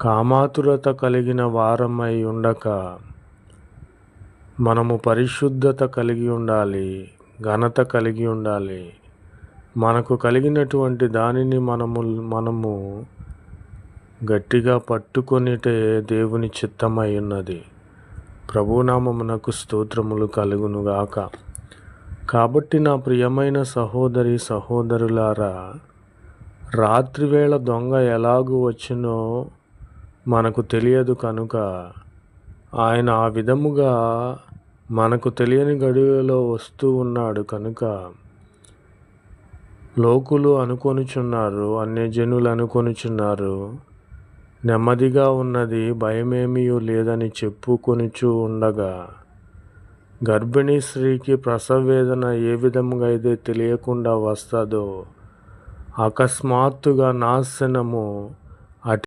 కామాతురత కలిగిన వారమై ఉండక మనము పరిశుద్ధత కలిగి ఉండాలి ఘనత కలిగి ఉండాలి. మనకు కలిగినటువంటి దానిని మనము మనము గట్టిగా పట్టుకొనిటే దేవుని చిత్తమై ఉన్నది. ప్రభునామమునకు స్తోత్రములు కలుగునుగాక. కాబట్టి నా ప్రియమైన సహోదరి సహోదరులారా రాత్రివేళ దొంగ ఎలాగూ వచ్చినో మనకు తెలియదు కనుక ఆయన ఆ విధముగా మనకు తెలియని గడువులో వస్తూ ఉన్నాడు కనుక లోకులు అనుకొనుచున్నారు అన్యజనులు అనుకొనుచున్నారు. నెమ్మదిగా ఉన్నది భయమేమీ లేదని చెప్పుకొనుచు ఉండగా గర్భిణీ స్త్రీకి ప్రసవ వేదన ఏ విధముగా అయితే తెలియకుండా వస్తుందో అకస్మాత్తుగా నాశనము